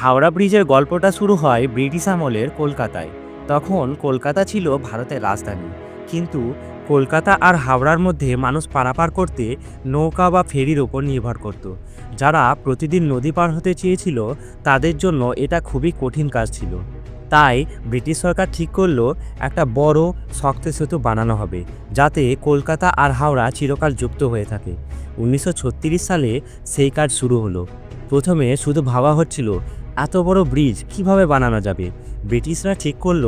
হাওড়া ব্রিজের গল্পটা শুরু হয় ব্রিটিশ আমলের কলকাতায়। তখন কলকাতা ছিল ভারতের রাজধানী। কিন্তু কলকাতা আর হাওড়ার মধ্যে মানুষ পারাপার করতে নৌকা বা ফেরির ওপর নির্ভর করত। যারা প্রতিদিন নদী পার হতে চেয়েছিল, তাদের জন্য এটা খুবই কঠিন কাজ ছিল। তাই ব্রিটিশ সরকার ঠিক করল, একটা বড়, শক্ত সেতু বানানো হবে, যাতে কলকাতা আর হাওড়া চিরকাল যুক্ত হয়ে থাকে। উনিশশো ছত্রিশ সালে সেই কাজ শুরু হলো। প্রথমে শুধু ভাবা হচ্ছিল এত বড় ব্রিজ কীভাবে বানানো যাবে? ব্রিটিশরা ঠিক করল,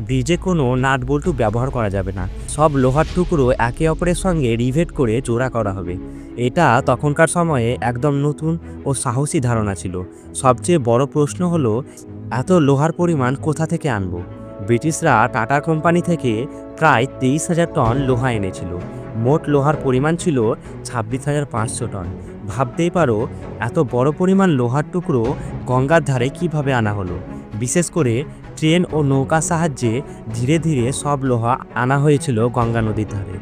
ব্রিজে কোনো নাট বল্টু ব্যবহার করা যাবে না। সব লোহার টুকরো একে অপরের সঙ্গে রিভেট করে জোড়া করা হবে। এটা তখনকার সময়ে একদম নতুন ও সাহসী ধারণা ছিল। সবচেয়ে বড় প্রশ্ন হলো, এত লোহার পরিমাণ কোথা থেকে আনব? ব্রিটিশরা টাটা কোম্পানি থেকে প্রায় তেইশ হাজার টন লোহা এনেছিল। মোট লোহার পরিমাণ ছিল ছাব্বিশ হাজার পাঁচশো টন। ভাবতেই পারো, এত বড় পরিমাণ লোহার টুকরো গঙ্গার ধারে কীভাবে আনা হলো? বিশেষ করে ট্রেন ও নৌকার সাহায্যে ধীরে ধীরে সব লোহা আনা হয়েছিল গঙ্গা নদীর ধারে।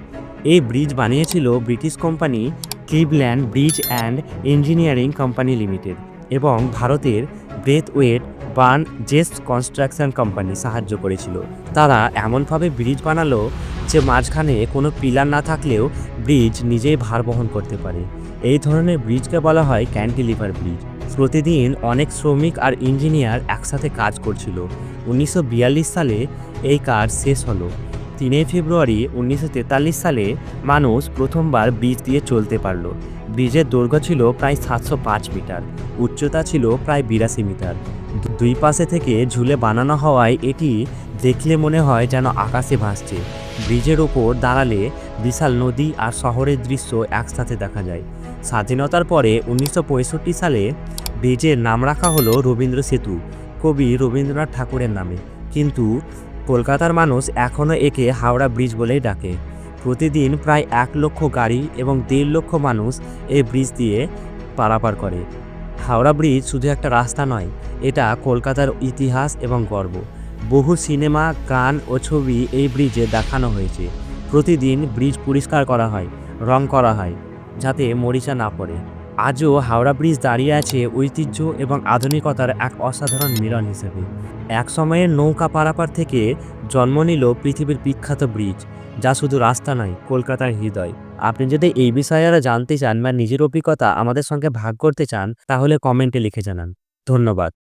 এই ব্রিজ বানিয়েছিল British company Cleveland bridge and engineering company limited এবং ভারতের Braithwaite Burn Jessop construction company সাহায্য করেছিল। তারা এমনভাবে ব্রিজ বানালো যে মাঝখানে কোনো পিলার না থাকলেও ব্রিজ নিজেই ভার বহন করতে পারে। এই ধরনের ব্রিজকে বলা হয় ক্যান্টিলিভার ব্রিজ। প্রতিদিন অনেক শ্রমিক আর ইঞ্জিনিয়ার একসাথে কাজ করছিল। উনিশশো বিয়াল্লিশ সালে এই কাজ শেষ হলো। তিনই ফেব্রুয়ারি উনিশশো তেতাল্লিশ সালে মানুষ প্রথমবার ব্রিজ দিয়ে চলতে পারল। ব্রিজের দৈর্ঘ্য ছিল প্রায় সাতশো পাঁচ মিটার, উচ্চতা ছিল প্রায় বিরাশি মিটার। দুই পাশে থেকে ঝুলে বানানো হওয়ায় এটি দেখলে মনে হয় যেন আকাশে ভাসছে। ব্রিজের ওপর দাঁড়ালে বিশাল নদী আর শহরের দৃশ্য একসাথে দেখা যায়। স্বাধীনতার পরে উনিশশো পঁয়ষট্টি সালে ব্রিজের নাম রাখা হলো রবীন্দ্র সেতু, কবি রবীন্দ্রনাথ ঠাকুরের নামে। কিন্তু কলকাতার মানুষ এখনও একে হাওড়া ব্রিজ বলেই ডাকে। প্রতিদিন প্রায় এক লক্ষ গাড়ি এবং দেড় লক্ষ মানুষ এই ব্রিজ দিয়ে পারাপার করে। হাওড়া ব্রিজ শুধু একটা রাস্তা নয়, এটা কলকাতার ইতিহাস এবং গর্ব। বহু সিনেমা, গান ও ছবি এই ব্রিজে দেখানো হয়েছে। প্রতিদিন ব্রিজ পরিষ্কার করা হয়, রং করা হয়। যাতে মরিচা না পড়ে। আজও হাওড়া ব্রিজ দাঁড়িয়ে আছে ঐতিহ্য এবং আধুনিকতার এক অসাধারণ মিলন হিসেবে। এক সময়ের নৌকা পারাপার থেকে জন্ম নিল পৃথিবীর বিখ্যাত ব্রিজ, যা শুধু রাস্তা নয়, কলকাতার হৃদয়। আপনি যদি এই বিষয়ে আরও জানতে চান বা নিজের অভিজ্ঞতা আমাদের সঙ্গে ভাগ করতে চান, তাহলে কমেন্টে লিখে জানান। ধন্যবাদ।